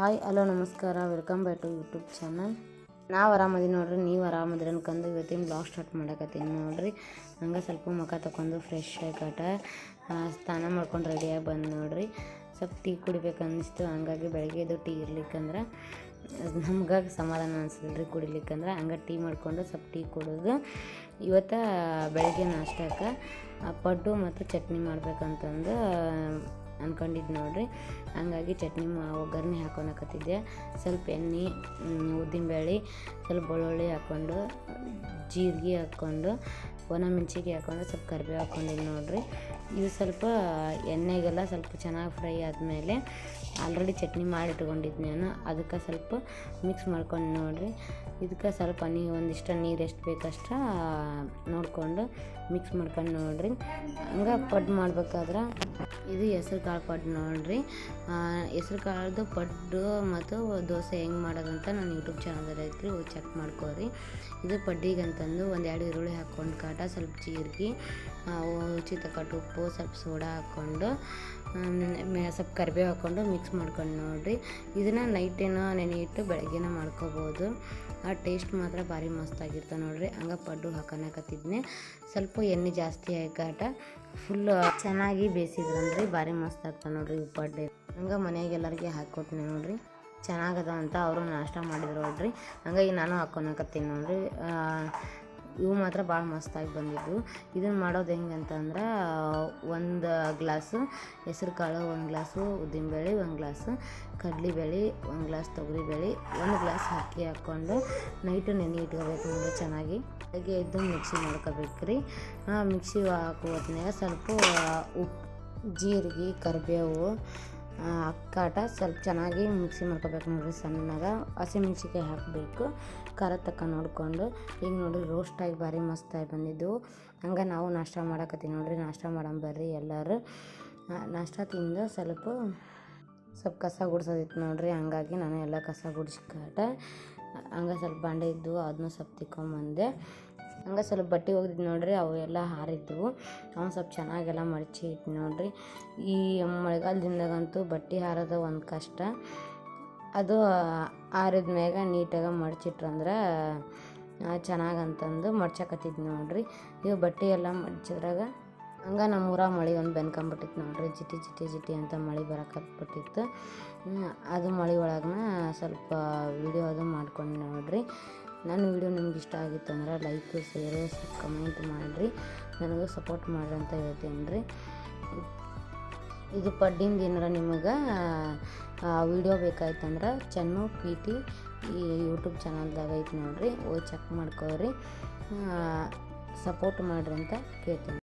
Hi, hello, ನಮಸ್ಕಾರ. Welcome back to YouTube channel ನಾವು ಆರಾಮದಿ ನೋಡ್ರಿ, ನೀವು ಆರಾಮದಿರಿ ಅನ್ಕೊಂಡು ಇವತ್ತಿನ ಬ್ಲಾಗ್ ಸ್ಟಾರ್ಟ್ ಮಾಡಕತ್ತೀನಿ ನೋಡ್ರಿ. ಹಂಗೆ ಸ್ವಲ್ಪ ಮುಖ ತಗೊಂಡು ಫ್ರೆಶ್ ಆಗಟ ಸ್ನಾನ ಮಾಡ್ಕೊಂಡು ರೆಡಿಯಾಗಿ ಬಂದು ನೋಡ್ರಿ. ಸ್ವಲ್ಪ ಟೀ ಕುಡಿಬೇಕು ಹಂಗಾಗಿ ಬೆಳಗ್ಗೆ ಎದ್ದು ಟೀ ಇರ್ಲಿಕ್ಕಂದ್ರೆ ನಮ್ಗೆ ಸಮಾಧಾನ ಅನಿಸಿದ್ರಿ ಕುಡಿಲಿಕ್ಕಂದ್ರೆ. ಹಂಗೆ ಟೀ ಮಾಡ್ಕೊಂಡು ಸ್ವಲ್ಪ ಟೀ ಕುಡಿದು. ಇವತ್ತು ಬೆಳಗ್ಗೆ ನಾಷ್ಟಕ್ಕೆ ಪಡ್ಡು ಮತ್ತು ಚಟ್ನಿ ಮಾಡ್ಬೇಕಂತಂದು ಅನ್ಕೊಂಡಿದ್ದು ನೋಡ್ರಿ. ಹಂಗಾಗಿ ಚಟ್ನಿ ಒಗ್ಗರಣೆ ಹಾಕೊಳಕತ್ತಿದ್ದೆ ಸ್ವಲ್ಪ ಎಣ್ಣೆ ಉದ್ದಿನಬೇಳೆ ಸ್ವಲ್ಪ ಬೆಳ್ಳುಳ್ಳಿ ಹಾಕ್ಕೊಂಡು, ಜೀರಿಗೆ ಹಾಕ್ಕೊಂಡು, ಒಣ ಮೆಣ್ಸಿಗೆ ಹಾಕ್ಕೊಂಡು ಸ್ವಲ್ಪ ಕರಿಬೇವು ಹಾಕ್ಕೊಂಡಿದ್ದು ನೋಡ್ರಿ. ಇದು ಸ್ವಲ್ಪ ಎಣ್ಣೆಗೆಲ್ಲ ಸ್ವಲ್ಪ ಚೆನ್ನಾಗಿ ಫ್ರೈ ಆದಮೇಲೆ ಆಲ್ರೆಡಿ ಚಟ್ನಿ ಮಾಡಿ ಇಟ್ಕೊಂಡಿದ್ದು ನಾನು. ಅದಕ್ಕೆ ಸ್ವಲ್ಪ ಮಿಕ್ಸ್ ಮಾಡ್ಕೊಂಡು ನೋಡ್ರಿ. ಇದಕ್ಕೆ ಸ್ವಲ್ಪ ನೀ, ಒಂದಿಷ್ಟು ನೀರು ಎಷ್ಟು ಬೇಕಷ್ಟು ನೋಡಿಕೊಂಡು ಮಿಕ್ಸ್ ಮಾಡ್ಕೊಂಡು ನೋಡ್ರಿ. ಹಂಗೆ ಪಡ್ ಮಾಡ್ಬೇಕಾದ್ರೆ ಇದು ಹೆಸ್ರು ಕಾಳು ಪಡ್ಡು ನೋಡ್ರಿ ಹೆಸ್ರು ಕಾಳ್ದು ಪಡ್ಡು ಮತ್ತು ದೋಸೆ ಹೆಂಗೆ ಮಾಡೋದಂತ ನಾನು ಯೂಟ್ಯೂಬ್ ಚಾನಲ್ ಐತ್ರಿ ಚೆಕ್ ಮಾಡ್ಕೋರಿ ಇದು ಪಡ್ಡಿಗೆ ಅಂತಂದು ಒಂದೆರಡು ಈರುಳ್ಳಿ ಹಾಕ್ಕೊಂಡು ಕಾಟ, ಸ್ವಲ್ಪ ಜೀರಿಗೆ ಕಟ್ಟು ಉಪ್ಪು, ಸ್ವಲ್ಪ ಸೋಡಾ ಹಾಕ್ಕೊಂಡು ಸ್ವಲ್ಪ ಕರಿಬೇವು ಹಾಕ್ಕೊಂಡು ಮಿಕ್ಸ್ ಮಾಡ್ಕೊಂಡು ನೋಡಿರಿ. ಇದನ್ನು ನೈಟೇನೋ ನೆನೆ ಇಟ್ಟು ಬೆಳಗ್ಗೆನ ಮಾಡ್ಕೋಬೋದು. ಆ ಟೇಸ್ಟ್ ಮಾತ್ರ ಭಾರಿ ಮಸ್ತಾಗಿರ್ತವೆ ನೋಡಿರಿ. ಹಂಗೆ ಪಡ್ಡು ಹಾಕೋಣಕತ್ತಿದ್ನೆ ಸ್ವಲ್ಪ ಎಣ್ಣೆ ಜಾಸ್ತಿ ಹಾಕಾಟ ಫುಲ್ ಚೆನ್ನಾಗಿ ಬೇಯಿಸಿದ್ರಂದ್ರಿ ಭಾರಿ ಮಸ್ತ್ ಆಗ್ತಾವೆ ನೋಡ್ರಿ ಈ ಪಡ್ಡು ಹಂಗೆ ಮನೆಗೆ ಎಲ್ಲರಿಗೆ ಹಾಕ್ಕೊಟ್ನೆ ನೋಡ್ರಿ. ಚೆನ್ನಾಗದ ಅಂತ ಅವರು ನಾಷ್ಟ ಮಾಡಿದ್ರು ನೋಡ್ರಿ. ಹಂಗಾಗಿ ನಾನು ಹಾಕ್ಕೊಳಕತ್ತೀನಿ ನೋಡ್ರಿ. ಇವು ಮಾತ್ರ ಭಾಳ ಮಸ್ತಾಗಿ ಬಂದಿದ್ದು. ಇದನ್ನು ಮಾಡೋದು ಹೆಂಗೆ ಅಂತಂದ್ರೆ, ಒಂದು ಗ್ಲಾಸು ಹೆಸ್ರು ಕಾಳು, ಒಂದು ಗ್ಲಾಸು ಉದ್ದಿನಬೇಳೆ, ಒಂದು ಗ್ಲಾಸು ಕಡಲೆಬೇಳೆ, ಒಂದು ಗ್ಲಾಸ್ ತೊಗರಿಬೇಳೆ, ಒಂದು ಗ್ಲಾಸ್ ಹಾಕಿ ಹಾಕ್ಕೊಂಡು ನೈಟು ನೆನೆ ಇಟ್ಕೋಬೇಕು ಅಂದರೆ ಚೆನ್ನಾಗಿ. ಬೆಳಗ್ಗೆ ಇದ್ದು ಮಿಕ್ಸಿ ಮಾಡ್ಕೋಬೇಕು ರೀ ಮಿಕ್ಸಿ ಹಾಕುವ ಹೊತ್ನ್ಯಾಗ ಸ್ವಲ್ಪ ಉಪ್ಪು ಜೀರಿಗೆ, ಕರಿಬೇವು ಅಕ್ಕಾಟ ಸ್ವಲ್ಪ ಚೆನ್ನಾಗಿ ಮಿಕ್ಸಿ ಮಾಡ್ಕೋಬೇಕು ನೋಡಿರಿ ಸಣ್ಣಗ. ಹಸಿಮೆಣ್ಸಿಕಾಯಿ ಹಾಕಬೇಕು. ಖಾರ ತಕ್ಕ ನೋಡಿಕೊಂಡು. ಈಗ ನೋಡಿರಿ ರೋಸ್ಟಾಗಿ ಭಾರಿ ಮಸ್ತಾಗಿ ಬಂದಿದ್ದು. ಹಂಗೆ ನಾವು ನಾಷ್ಟ ಮಾಡಕತ್ತೀವಿ ನೋಡಿರಿ. ನಾಷ್ಟ ಬರ್ರಿ ಎಲ್ಲರೂ. ನಾಷ್ಟ ತಿಂದು ಸ್ವಲ್ಪ ಸ್ವಲ್ಪ ಕಸ ಗುಡ್ಸೋದಿತ್ತು ನೋಡಿರಿ. ಹಂಗಾಗಿ ನಾನು ಎಲ್ಲ ಕಸ ಗುಡಿಸ್ಕಾಟ ಹಂಗೆ ಸ್ವಲ್ಪ ಬಂಡೆ ಇದ್ದು ಅದನ್ನ ಸ್ವಲ್ಪ ತಿಕ್ಕೊಂಬಂದೆ. ಹಂಗೆ ಸ್ವಲ್ಪ ಬಟ್ಟೆ ಒಗ್ದಿದ್ದು ನೋಡ್ರಿ, ಅವು ಎಲ್ಲ ಹಾರಿದ್ವು. ಅವನು ಸ್ವಲ್ಪ ಚೆನ್ನಾಗೆಲ್ಲ ಮಡಚಿ ಇಟ್ಟು ನೋಡಿರಿ. ಈ ಮಳೆಗಾಲದಿಂದಾಗಂತೂ ಬಟ್ಟೆ ಹಾರೋದು ಒಂದು ಕಷ್ಟ. ಅದು ಆರಿದ ಮ್ಯಾಗ ನೀಟಾಗಿ ಮಡಚಿಟ್ರಂದ್ರೆ ಚೆನ್ನಾಗಂತಂದು ಮಡ್ಚಕತ್ತಿದ್ದು ನೋಡ್ರಿ. ಇವು ಬಟ್ಟೆ ಎಲ್ಲ ಮಡ್ಚಿದ್ರಾಗ ಹಂಗೆ ನಮ್ಮ ಊರಾಗ ಮಳೆ ಒಂದು ಬೆನ್ಕೊಂಬಿಟ್ಟಿತ್ತು ನೋಡ್ರಿ. ಜಿಟಿ ಜಿಟಿ ಜಿಟಿ ಅಂತ ಮಳೆ ಬರಕತ್ಬಿಟ್ಟಿತ್ತು. ಅದು ಮಳೆ ಒಳಗನ ಸ್ವಲ್ಪ ವಿಡಿಯೋ ಅದು ಮಾಡ್ಕೊಂಡು ನೋಡ್ರಿ. ನನ್ನ ವಿಡಿಯೋ ನಿಮ್ಗೆ ಇಷ್ಟ ಆಗಿತ್ತು ಅಂದ್ರೆ ಲೈಕ್ ಶೇರು ಕಮೆಂಟ್ ಮಾಡಿರಿ. ನನಗೆ ಸಪೋರ್ಟ್ ಮಾಡ್ರಿ ಅಂತ ಹೇಳ್ತೀನಿ ಇದು ಪಡ್ಡಿಂದ ಏನಾರ ನಿಮಗೆ ವಿಡಿಯೋ ಬೇಕಾಯ್ತಂದ್ರೆ ಚೆನ್ನು ಪಿ ಟಿ ಈ ಯೂಟ್ಯೂಬ್ ಚಾನಲ್ದಾಗ ಐತೆ ನೋಡಿರಿ. ಹೋಗಿ ಚೆಕ್ ಮಾಡ್ಕೊಳ್ರಿ. ಸಪೋರ್ಟ್ ಮಾಡ್ರಿ ಅಂತ ಕೇಳ್ತೀನಿ.